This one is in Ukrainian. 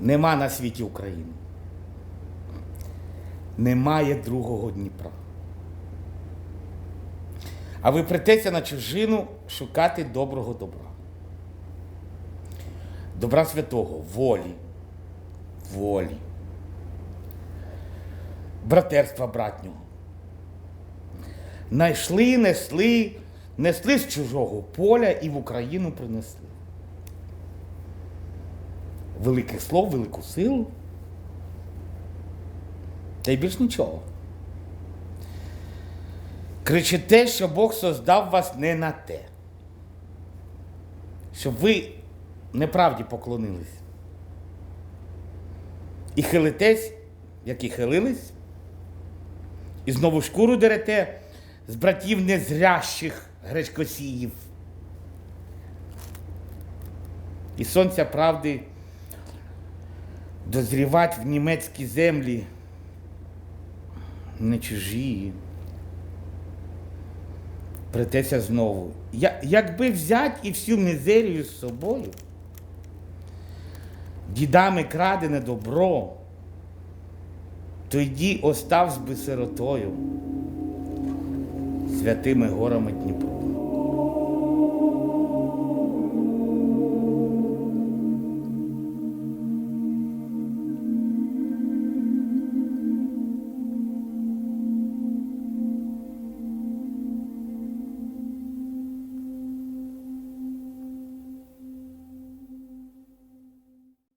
Нема на світі України. Немає другого Дніпра. А ви притеся на чужину шукати доброго добра. Добра святого, волі, волі, братерства братнього. Найшли, несли, несли з чужого поля і в Україну принесли. Великих слов, велику силу. Та й більш нічого. Кричите, що Бог создав вас не на те. Щоб ви неправді поклонились. І хилитесь, як і хилились, і знову шкуру дерете з братів незрящих гречкосіїв. І сонця правди дозрівать в німецькі землі не чужі. Притеся знову. Я, якби взять і всю мізерію з собою, дідами крадене добро, тоді оставсь би сиротою святими горами Дніпро.